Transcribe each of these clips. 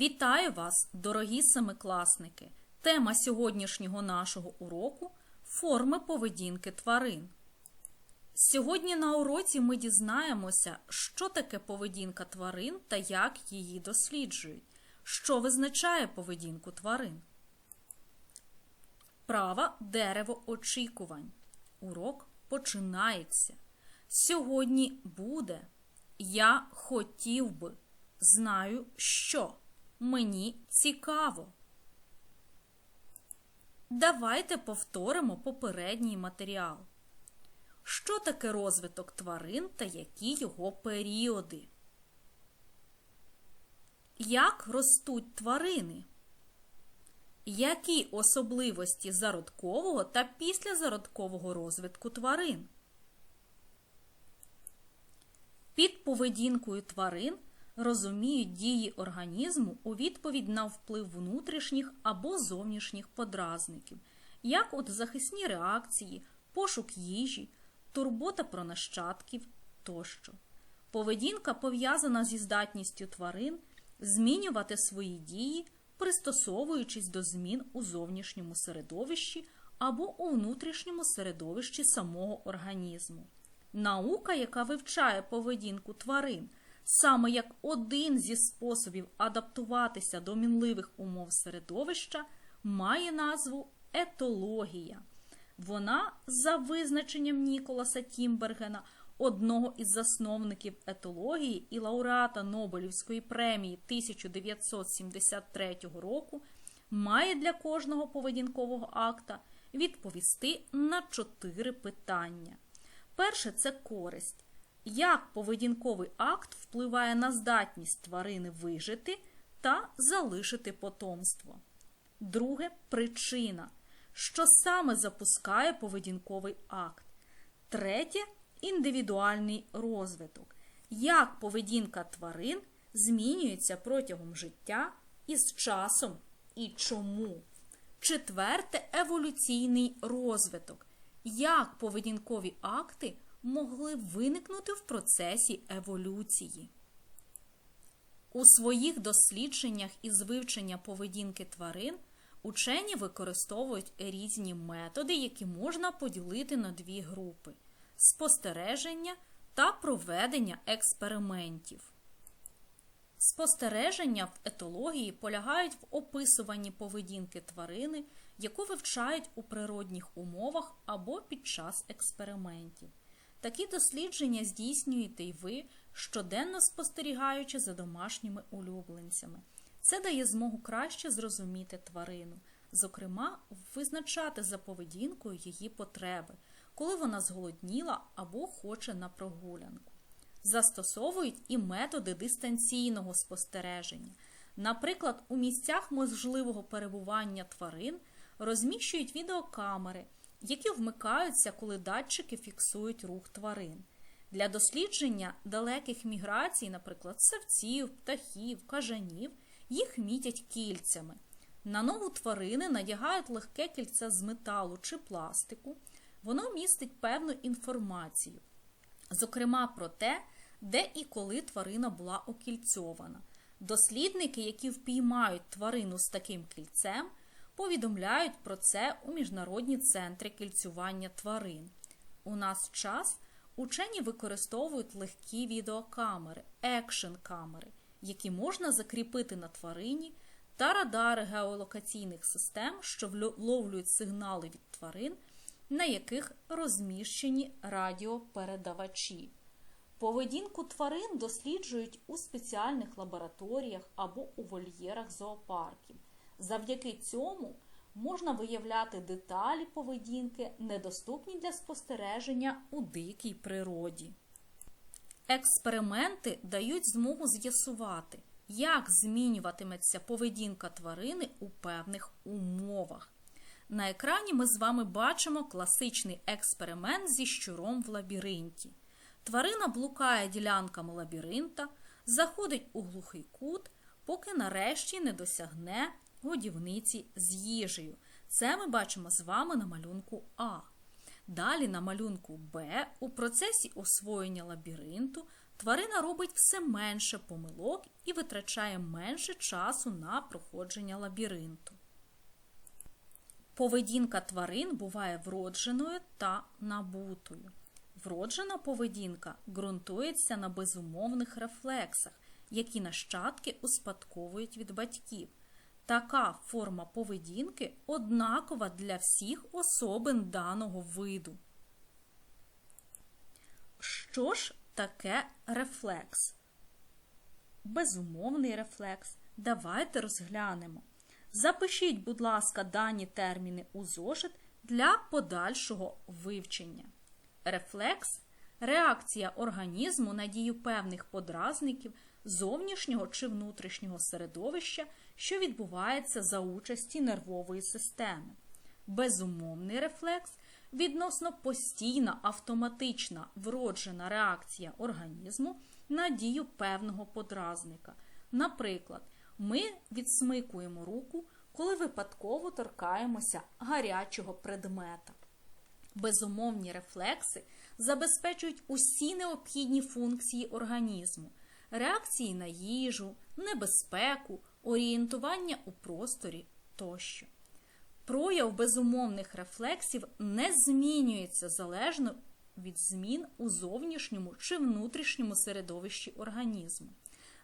Вітаю вас, дорогі семикласники! Тема сьогоднішнього нашого уроку форми поведінки тварин. Сьогодні на уроці ми дізнаємося, що таке поведінка тварин та як її досліджують, що визначає поведінку тварин. Права дерево очікувань. Урок починається. Сьогодні буде. Я хотів би. Знаю, що. Мені цікаво. Давайте повторимо попередній матеріал. Що таке розвиток тварин та які його періоди? Як ростуть тварини? Які особливості зародкового та післязародкового розвитку тварин? Під поведінкою тварин розуміють дії організму у відповідь на вплив внутрішніх або зовнішніх подразників, як от захисні реакції, пошук їжі, турбота про нащадків тощо. Поведінка пов'язана зі здатністю тварин змінювати свої дії, пристосовуючись до змін у зовнішньому середовищі або у внутрішньому середовищі самого організму. Наука, яка вивчає поведінку тварин, саме як один зі способів адаптуватися до мінливих умов середовища, має назву етологія. Вона, за визначенням Ніколаса Тімбергена, одного із засновників етології і лауреата Нобелівської премії 1973 року, має для кожного поведінкового акта відповісти на чотири питання. Перше це користь. Як поведінковий акт впливає на здатність тварини вижити та залишити потомство. Друге причина. Що саме запускає поведінковий акт. Третє індивідуальний розвиток. Як поведінка тварин змінюється протягом життя із часом і чому. Четверте еволюційний розвиток. Як поведінкові акти могли виникнути в процесі еволюції. У своїх дослідженнях із вивчення поведінки тварин учені використовують різні методи, які можна поділити на дві групи спостереження та проведення експериментів. Спостереження в етології полягають в описуванні поведінки тварини, яку вивчають у природних умовах або під час експериментів. Такі дослідження здійснюєте й ви, щоденно спостерігаючи за домашніми улюбленцями. Це дає змогу краще зрозуміти тварину, зокрема, визначати за поведінкою її потреби, коли вона зголодніла або хоче на прогулянку. Застосовують і методи дистанційного спостереження. Наприклад, у місцях можливого перебування тварин розміщують відеокамери які вмикаються, коли датчики фіксують рух тварин. Для дослідження далеких міграцій, наприклад, савців, птахів, кажанів, їх мітять кільцями. На ногу тварини надягають легке кільце з металу чи пластику. Воно містить певну інформацію, зокрема про те, де і коли тварина була окільцьована. Дослідники, які впіймають тварину з таким кільцем, повідомляють про це у міжнародні центри кільцювання тварин. У нас час учені використовують легкі відеокамери, екшн-камери, які можна закріпити на тварині, та радари геолокаційних систем, що вловлюють сигнали від тварин, на яких розміщені радіопередавачі. Поведінку тварин досліджують у спеціальних лабораторіях або у вольєрах зоопарків. Завдяки цьому можна виявляти деталі поведінки, недоступні для спостереження у дикій природі. Експерименти дають змогу з'ясувати, як змінюватиметься поведінка тварини у певних умовах. На екрані ми з вами бачимо класичний експеримент зі щуром в лабіринті. Тварина блукає ділянками лабіринта, заходить у глухий кут, поки нарешті не досягне годівниці з їжею. Це ми бачимо з вами на малюнку А. Далі на малюнку Б у процесі освоєння лабіринту тварина робить все менше помилок і витрачає менше часу на проходження лабіринту. Поведінка тварин буває вродженою та набутою. Вроджена поведінка ґрунтується на безумовних рефлексах, які нащадки успадковують від батьків. Така форма поведінки однакова для всіх особин даного виду. Що ж таке рефлекс? Безумовний рефлекс. Давайте розглянемо. Запишіть, будь ласка, дані терміни у зошит для подальшого вивчення. Рефлекс реакція організму на дію певних подразників зовнішнього чи внутрішнього середовища, що відбувається за участі нервової системи. Безумовний рефлекс відносно постійна автоматична вроджена реакція організму на дію певного подразника. Наприклад, ми відсмикуємо руку, коли випадково торкаємося гарячого предмета. Безумовні рефлекси забезпечують усі необхідні функції організму, реакції на їжу, небезпеку, орієнтування у просторі тощо. Прояв безумовних рефлексів не змінюється залежно від змін у зовнішньому чи внутрішньому середовищі організму.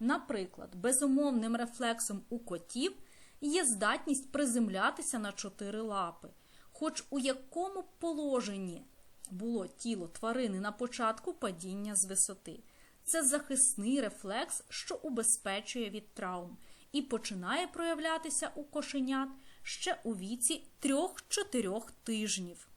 Наприклад, безумовним рефлексом у котів є здатність приземлятися на чотири лапи, хоч у якому положенні було тіло тварини на початку падіння з висоти. Це захисний рефлекс, що убезпечує від травм, і починає проявлятися у кошенят ще у віці 3-4 тижнів.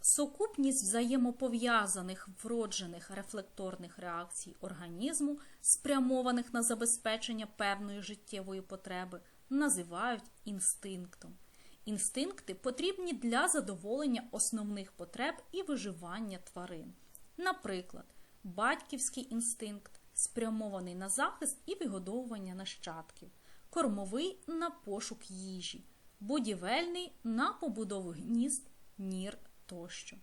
Сукупність взаємопов'язаних вроджених рефлекторних реакцій організму, спрямованих на забезпечення певної життєвої потреби, називають інстинктом. Інстинкти потрібні для задоволення основних потреб і виживання тварин. Наприклад, батьківський інстинкт спрямований на захист і вигодовування нащадків, кормовий на пошук їжі, будівельний на побудову гнізд, нір тощо.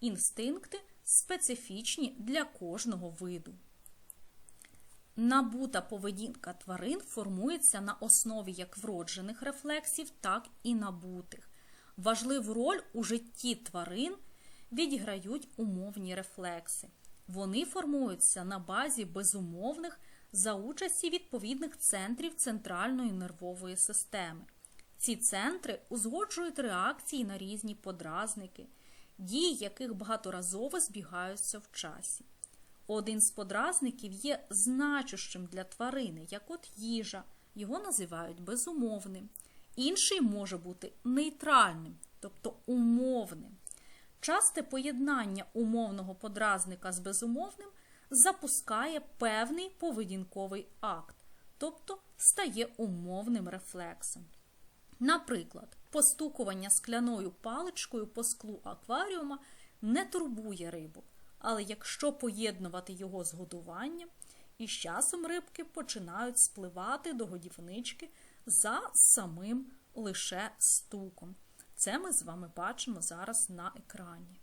Інстинкти специфічні для кожного виду. Набута поведінка тварин формується на основі як вроджених рефлексів, так і набутих. Важливу роль у житті тварин відіграють умовні рефлекси. Вони формуються на базі безумовних за участі відповідних центрів центральної нервової системи. Ці центри узгоджують реакції на різні подразники, дії яких багаторазово збігаються в часі. Один з подразників є значущим для тварини, як от їжа, його називають безумовним. Інший може бути нейтральним, тобто умовним. Часте поєднання умовного подразника з безумовним запускає певний поведінковий акт, тобто стає умовним рефлексом. Наприклад, постукування скляною паличкою по склу акваріума не турбує рибу, але якщо поєднувати його з годуванням, і з часом рибки починають спливати до годівнички за самим лише стуком. Це ми з вами бачимо зараз на екрані.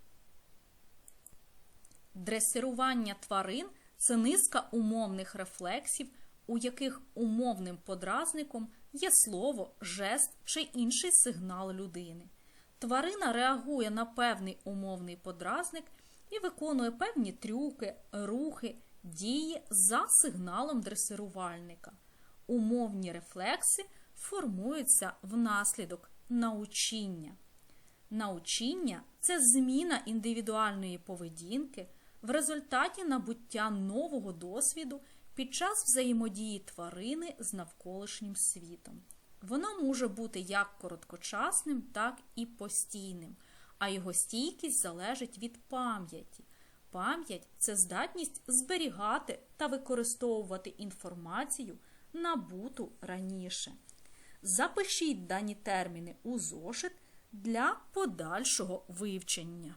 Дресирування тварин це низка умовних рефлексів, у яких умовним подразником є слово, жест чи інший сигнал людини. Тварина реагує на певний умовний подразник і виконує певні трюки, рухи, дії за сигналом дресирувальника. Умовні рефлекси формуються внаслідок научіння. Научіння це зміна індивідуальної поведінки в результаті набуття нового досвіду під час взаємодії тварини з навколишнім світом. Воно може бути як короткочасним, так і постійним, а його стійкість залежить від пам'яті. Пам'ять це здатність зберігати та використовувати інформацію, набуту раніше. Запишіть дані терміни у зошит для подальшого вивчення.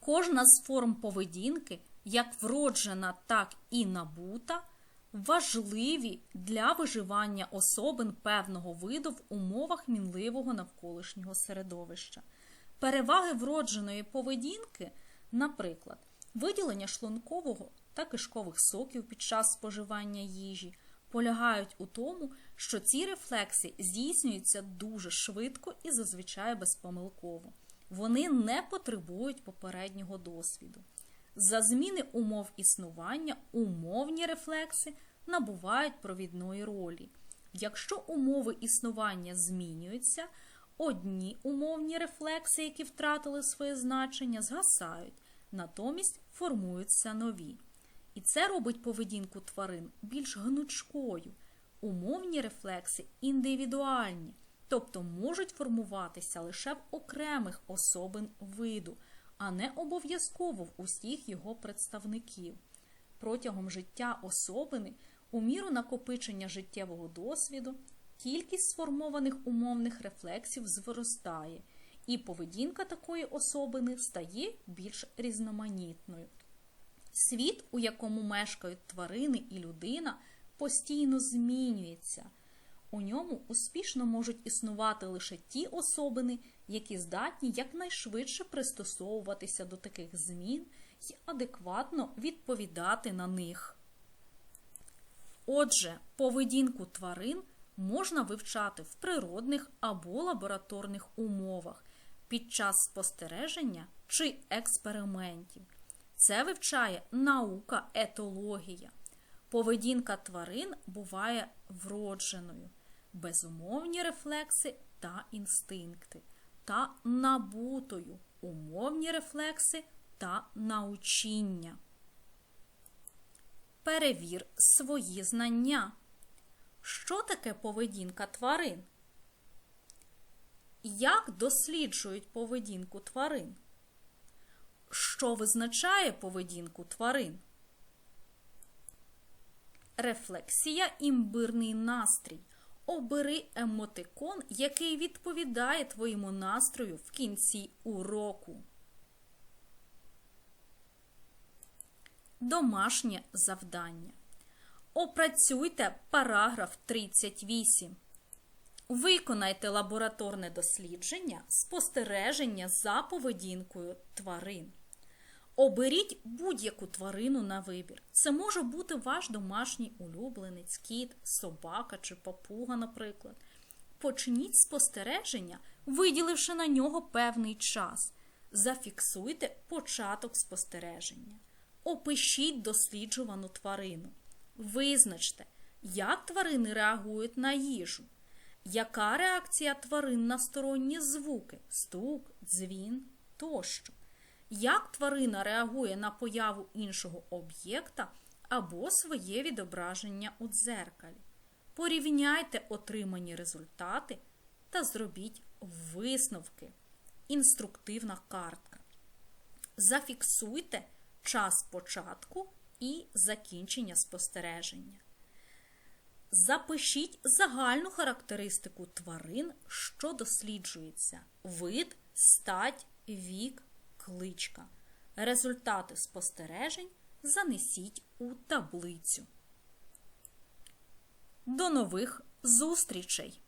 Кожна з форм поведінки, як вроджена, так і набута, важливі для виживання особин певного виду в умовах мінливого навколишнього середовища. Переваги вродженої поведінки, наприклад, Виділення шлункового та кишкових соків під час споживання їжі полягають у тому, що ці рефлекси здійснюються дуже швидко і зазвичай безпомилково. Вони не потребують попереднього досвіду. За зміни умов існування умовні рефлекси набувають провідної ролі. Якщо умови існування змінюються, одні умовні рефлекси, які втратили своє значення, згасають, натомість формуються нові. І це робить поведінку тварин більш гнучкою. Умовні рефлекси індивідуальні, тобто можуть формуватися лише в окремих особин виду, а не обов'язково в усіх його представників. Протягом життя особини, у міру накопичення життєвого досвіду, кількість сформованих умовних рефлексів зростає, і поведінка такої особини стає більш різноманітною. Світ, у якому мешкають тварини і людина, постійно змінюється. У ньому успішно можуть існувати лише ті особини, які здатні якнайшвидше пристосовуватися до таких змін і адекватно відповідати на них. Отже, поведінку тварин можна вивчати в природних або лабораторних умовах під час спостереження чи експериментів. Це вивчає наука етологія. Поведінка тварин буває вродженою, безумовні рефлекси та інстинкти, та набутою умовні рефлекси та научіння. Перевір свої знання. Що таке поведінка тварин? Як досліджують поведінку тварин? Що визначає поведінку тварин? Рефлексія імбирний настрій. Обери емотикон, який відповідає твоєму настрою в кінці уроку. Домашнє завдання. Опрацюйте параграф 38. Виконайте лабораторне дослідження спостереження за поведінкою тварин. Оберіть будь-яку тварину на вибір. Це може бути ваш домашній улюбленець, кіт, собака чи папуга, наприклад. Почніть спостереження, виділивши на нього певний час. Зафіксуйте початок спостереження. Опишіть досліджувану тварину. Визначте, як тварини реагують на їжу. Яка реакція тварин на сторонні звуки, стук, дзвін тощо? Як тварина реагує на появу іншого об'єкта або своє відображення у дзеркалі? Порівняйте отримані результати та зробіть висновки. Інструктивна картка. Зафіксуйте час початку і закінчення спостереження. Запишіть загальну характеристику тварин, що досліджується: вид, стать, вік, кличка. Результати спостережень занесіть у таблицю. До нових зустрічей!